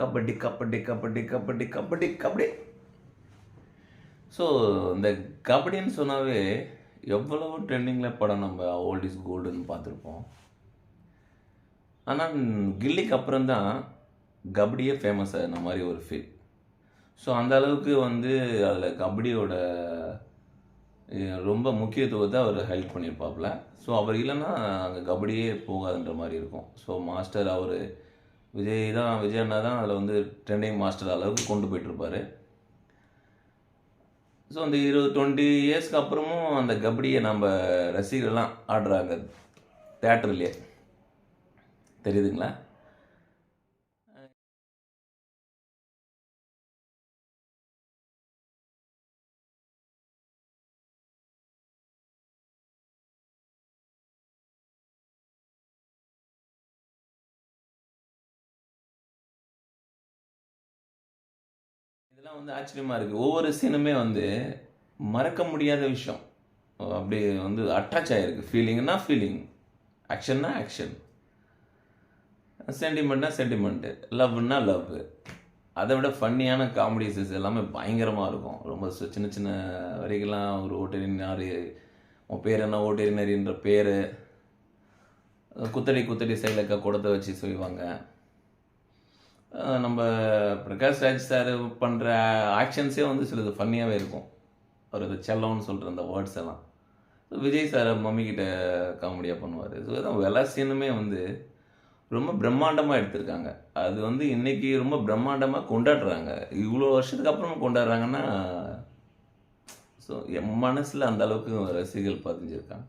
Kabaddi kabaddi kabaddi kabaddi kabaddi kabaddi. So இந்த கபடின்னு சொன்னாவே எவ்வளவோ ட்ரெண்டிங்கில் படம் நம்ம ஓல்ட் இஸ் கோல்டுன்னு பார்த்துருப்போம். ஆனால் கில்லிக்கு அப்புறம் தான் கபடியே ஃபேமஸ் ஆன மாதிரி ஒரு ஃபீல் ஸோ அந்த அளவுக்கு வந்து அதில் கபடியோட ரொம்ப முக்கியத்துவத்தை அவர் ஹெல்ப் பண்ணியிருப்பாப்புல. ஸோ அவர் இல்லைன்னா அங்கே கபடியே போகாதுன்ற மாதிரி இருக்கும். ஸோ மாஸ்டர் அவர் விஜய் தான் விஜய் அண்ணா தான் அதில் வந்து ட்ரெண்டிங் மாஸ்டர் அளவுக்கு கொண்டு போயிட்டுருப்பார். ஸோ அந்த இருபது டுவெண்ட்டி இயர்ஸ்க்கு அப்புறமும் அந்த கபடியை நம்ம ரசிகர்கள்லாம் ஆடுறாங்க. தேட்டர்லேயே தெரியுதுங்களா? இதெல்லாம் வந்து ஆச்சரியமாக இருக்குது ஒவ்வொரு சீனுமே வந்து மறக்க முடியாத விஷயம். அப்படி வந்து அட்டாச் ஆகிருக்கு ஃபீலிங்னா ஃபீலிங் ஆக்ஷன்னா ஆக்ஷன் சென்டிமெண்ட்னா சென்டிமெண்ட்டு லவ்னா லவ் அதை விட ஃபன்னியான காமெடிஸஸ் எல்லாமே பயங்கரமாக இருக்கும். ரொம்ப சின்ன சின்ன வரிகள்லாம் ஒரு ஓட்டறினார் உன் பேர் என்ன ஓட்டரினரின்ற பேர் குத்தடி குத்தடி சைலக்க குடத்தை வச்சு செய்வாங்க நம்ம பிரகாஷ் ராஜ் சார் பண்ணுற ஆக்ஷன்ஸே வந்து சிலது ஃபன்னியாகவே இருக்கும். அவர் அது செல்லம்னு சொல்கிற அந்த வேர்ட்ஸ் எல்லாம். விஜய் சார் மம்மிக்கிட்ட காமெடியாக பண்ணுவார். ஸோ அதான் எல்லா சீனுமே வந்து ரொம்ப பிரம்மாண்டமாக எடுத்திருக்காங்க. அது வந்து இன்றைக்கி ரொம்ப பிரம்மாண்டமாக கொண்டாடுறாங்க. இவ்வளோ வருஷத்துக்கு அப்புறம் கொண்டாடுறாங்கன்னா ஸோ என் மனசில் அந்த அளவுக்கு ரசிகர்கள் பதிஞ்சிருக்காங்க.